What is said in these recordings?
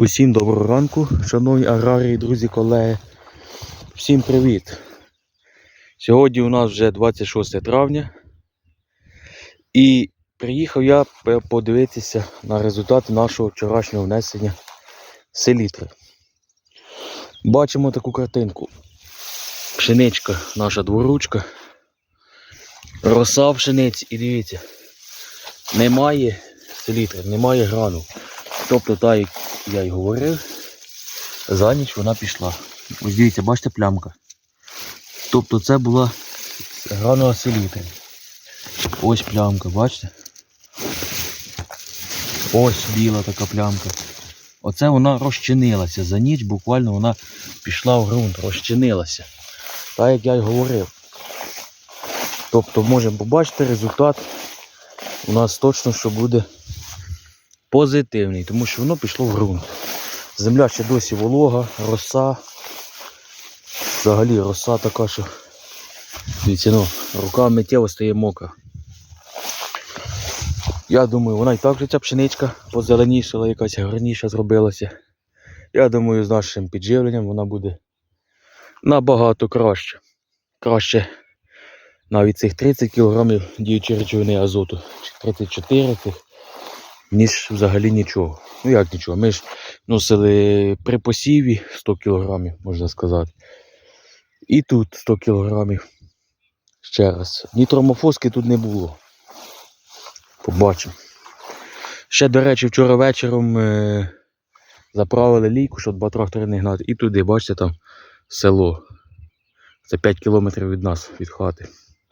Усім доброго ранку, шановні аграрії, друзі, колеги. Всім привіт! Сьогодні у нас вже 26 травня. І приїхав я подивитися на результати нашого вчорашнього внесення селітри. Бачимо таку картинку. Пшеничка, наша дворучка. Роса в пшениці і дивіться, немає селітри, немає гранул. Тобто, так як я й говорив, за ніч вона пішла. Ось дивіться, бачите плямка. Тобто це була гранула селітри. Ось плямка, бачите? Ось біла така плямка. Оце вона розчинилася. За ніч буквально вона пішла в ґрунт, розчинилася. Так як я й говорив. Тобто можемо побачити результат. У нас точно що буде позитивний, тому що воно пішло в ґрунт. Земля ще досі волога, роса. Взагалі роса така, що дивіться, ну, рука миттєво стає мокра. Я думаю, вона і так вже ця пшеничка позеленішала, якась гарніша зробилася. Я думаю, з нашим підживленням вона буде набагато краще. Краще навіть цих 30 кг діючої речовини азоту, 34 цих ніж взагалі нічого. Ну як нічого? Ми ж носили при посіві 100 кг, можна сказати. І тут 100 кг. Ще раз. Нітромофоски тут не було. Побачимо. Ще, до речі, вчора вечором е- заправили лійку, щоб два трактори не гнати. І туди, бачите, там село. Це 5 кілометрів від нас, від хати.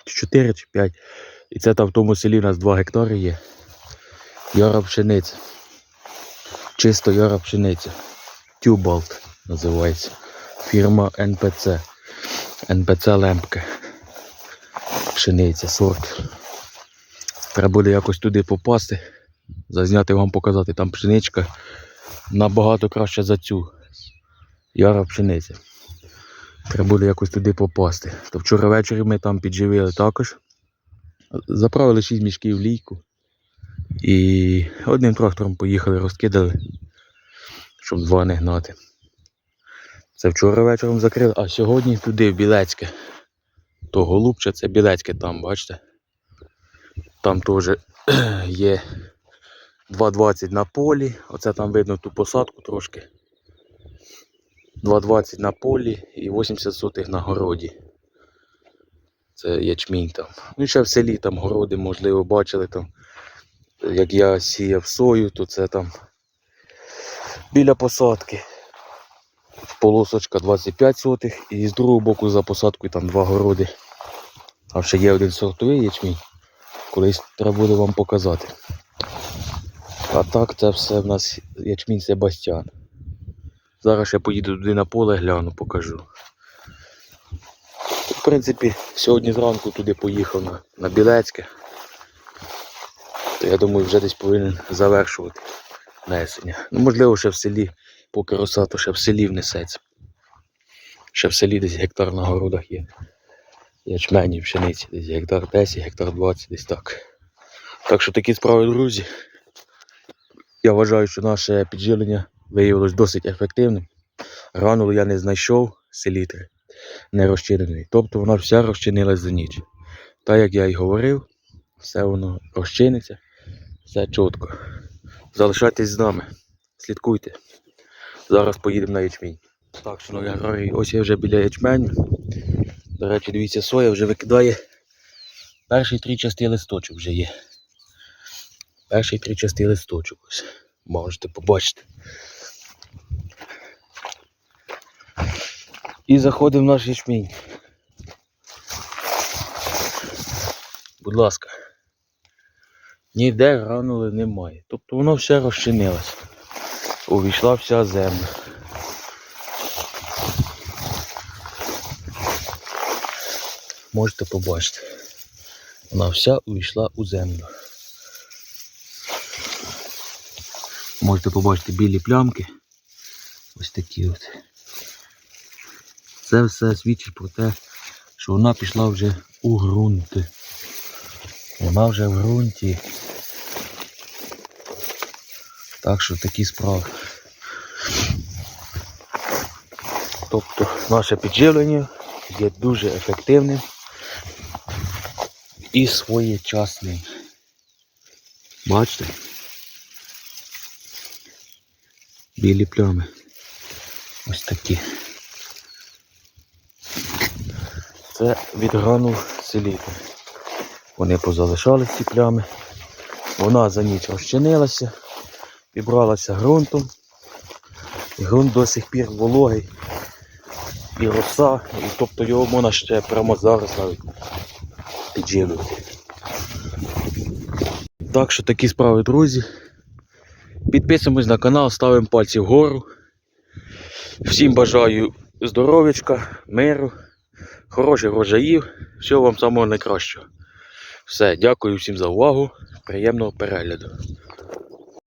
4 чи 5. І це там в тому селі у нас 2 гектари є. Яра пшениця. Чисто яра пшениця. Тюбалт називається. Фірма НПЦ. НПЦ Лемпке. Пшениця, сорт. Треба буде якось туди попасти. Зазняти вам показати. Там пшеничка набагато краще за цю. Яра пшениця. Треба буде якось туди попасти. То вчора ввечері ми там підживили також. Заправили 6 мішків лійку. І одним трактором поїхали, розкидали, щоб два не гнати. Це вчора вечором закрили, а сьогодні туди, в Білецьке. То голубче, це Білецьке там, бачите? Там теж є 2,20 на полі. Оце там видно ту посадку трошки. 2,20 на полі і 80 сотих на городі. Це ячмінь там. Ну і ще в селі там городи, можливо, бачили там як я сіяв сою, то це там біля посадки. Полосочка 25 сотих і з другого боку за посадкою там два городи. А ще є один сортовий ячмінь. Колись треба буде вам показати. А так це все в нас ячмінь Себастьян. Зараз я поїду туди на поле, гляну, покажу. В принципі, сьогодні зранку туди поїхав на, на Білецьке то я думаю, вже десь повинен завершувати несення. Ну, можливо, ще в селі, поки роса, то ще в селі внесеться. Ще в селі десь гектар на городах є. Ячмені, пшениці, десь гектар 10, гектар 20, десь так. Так що такі справи, друзі. Я вважаю, що наше підживлення виявилось досить ефективним. Гранулу я не знайшов селітри, не розчиненої. Тобто вона вся розчинилась за ніч. Так як я й говорив, все воно розчиниться. Все чітко. Залишайтесь з нами. Слідкуйте. Зараз поїдемо на ячмінь. Так, шановні аграрії, ось я вже біля ячменю. До речі, дивіться, соя вже викидає. Перший тричастий листочок вже є. Перший тричастий листочок ось. Можете побачити. І заходимо в наш ячмінь. Будь ласка. Ніде гранули немає. Тобто воно все розчинилось. Увійшла вся земля. Можете побачити. Вона вся увійшла у землю. Можете побачити білі плямки. Ось такі от. Це все свідчить про те, що вона пішла вже у ґрунт. Вона вже в ґрунті. Так що такі справи. Тобто наше підживлення є дуже ефективним і своєчасним. Бачите? Білі плями. Ось такі. Це від гранул селітри. Вони позалишались ці плями. Вона за ніч розчинилася, вібралася ґрунтом. І ґрунт до сих пір вологий. І роса, і тобто його можна ще прямо зараз навіть підживлювати. Так що такі справи, друзі. Підписуємось на канал, ставимо пальці вгору. Всім бажаю здоров'ячка, миру, хороших врожаїв, всього вам самого найкращого. Все, дякую всім за увагу. Приємного перегляду.